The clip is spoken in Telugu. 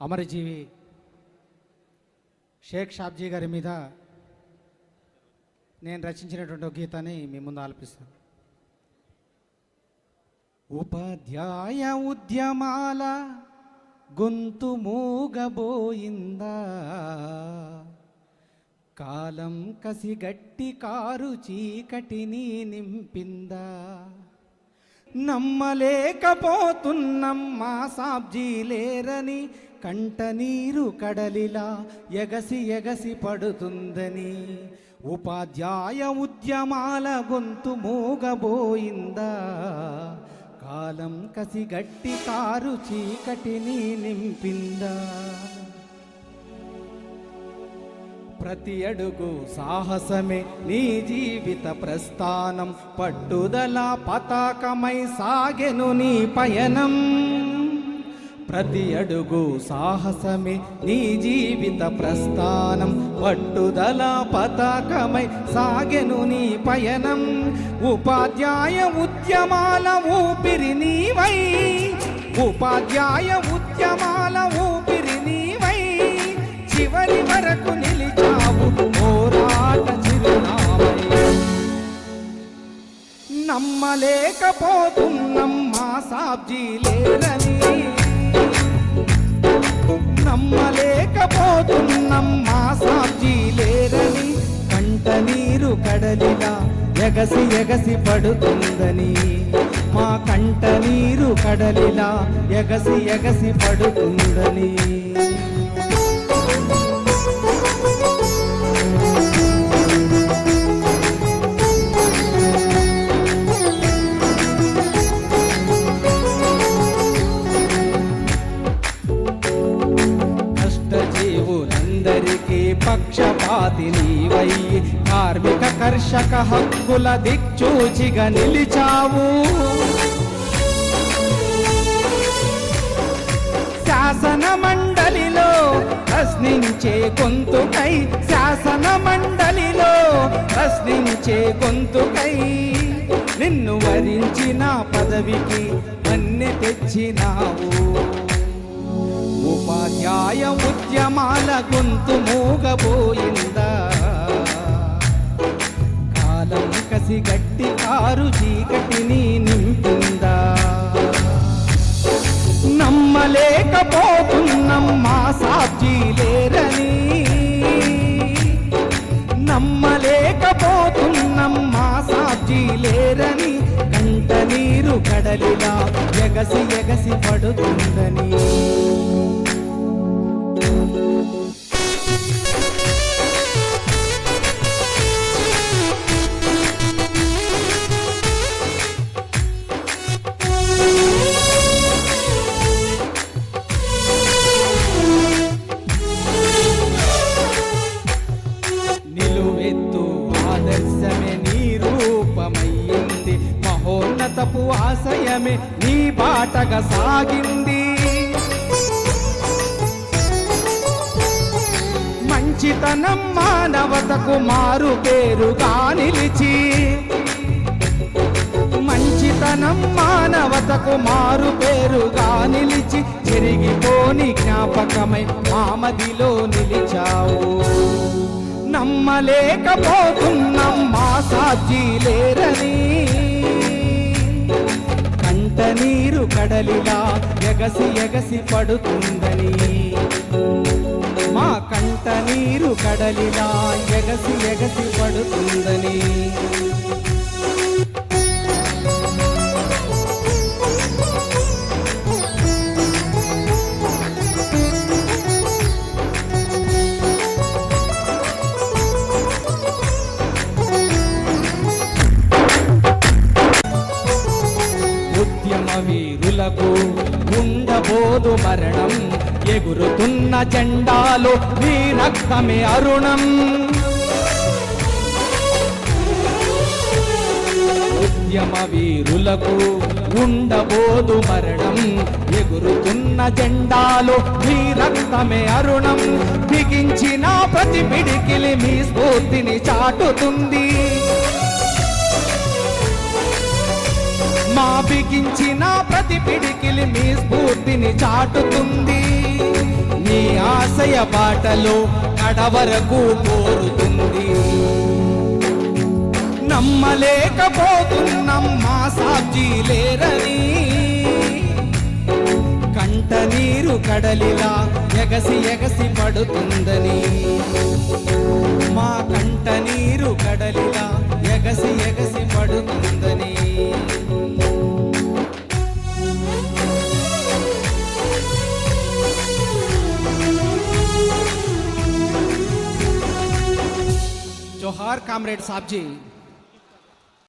అమరజీవి షేక్ షాబ్జీ గారి మీద నేను రచించినటువంటి ఒక గీతాన్ని మీ ముందు ఆలపిస్తాను. ఉపాధ్యాయ ఉద్యమాల గొంతు మూగబోయిందా? కాలం కసిగట్టి కారు చీకటిని నింపిందా? నమ్మలేకపోతున్నమ్మా సాబ్జీ లేరని కంట నీరు కడలిలా ఎగసి ఎగసి పడుతుందని. ఉపాధ్యాయ ఉద్యమాల గొంతు మూగబోయిందా. కాలం కసిగట్టి కారు చీకటిని నింపిందా. ప్రతి అడుగు సాహసమే నీ జీవిత ప్రస్థానం. పట్టుదల పతాకమై సాగెను నీ పయనం. ప్రతి అడుగు సాహసమే నీ జీవిత ప్రస్థానం. పట్టుదల పతాకమై సాగెను నీ పయనం. ఉపాధ్యాయ ఉద్యమాల ఊపిరి నీవై. ఉపాధ్యాయ ఉద్యమాల ఊపిరి నీవై. చివరి వరకు నిలిచావు పోరాట చిరునామై. నమ్మలేకపోతున్నాం మా సాబ్జీ లేరని. నమ్మలేకపోతున్నాం మా సాబ్జీ లేరని కంట నీరు కడలిలా ఎగసి ఎగసి పడుతుందని. మా కంట నీరు కడలిలా ఎగసి ఎగసి పడుతుందని. పక్షపాతి నీవై కార్మిక కర్షక హక్కుల దిక్చూచిగా నిలిచావు. శాసన మండలిలో ప్రశ్నించే గొంతుకై శాసన మండలిలో ప్రశ్నించే గొంతుకై నిన్ను వరించిన పదవికి అన్ని తెచ్చినావు. ఉపాధ్యాయ ఉద్యమాల గొంతు మూగబోయిందా? కాలం కసి గట్టి కారు చీకటిని నింపిందా? నమ్మలేకపోతున్నాం మా సాబ్జీ లేరని. నమ్మలేకపోతున్నాం మా సాబ్జీ లేరని. కంట నీరు కడలిలా ఎగసి ఎగసి పడుతుందని. మహోన్నతపు ఆశయమే నీ బాటగా సాగింది. మంచితనం మానవతకు మారు పేరుగా నిలిచి మంచితనం మానవతకు మారు పేరుగా నిలిచి చెరిగిపోని జ్ఞాపకమై మామదిలో నిలిచావు. నమ్మలేకపోతున్నాం మా సాజీ లేరని. నీరు కడలిలా ఎగసి ఎగసి పడుతుందని. మా కంట నీరు కడలిలా ఎగసి ఎగసి పడుతుందని. వీరులకు ఉండబోదు మరణం ఎగురుతున్న జెండాలో నీ రక్తమే అరుణం. ఉద్యమ వీరులకు ఉండబోదు మరణం ఎగురుతున్న జెండాలు మీ రక్తమే అరుణం. బిగించిన ప్రతి పిడికిలి మీ స్ఫూర్తిని చాటుతుంది. మా బిగించిన ప్రతి పిడికిలి మీ స్ఫూర్తిని చాటుతుంది. ఆశయ బాటలో కడవరకు కోరుతుంది. నమ్మలేకపోతున్నాం మా సాబ్జీ లేరని. కంట నీరు కడలిలా ఎగసి ఎగసి పడుతుందని. और कामरेड साहब जी।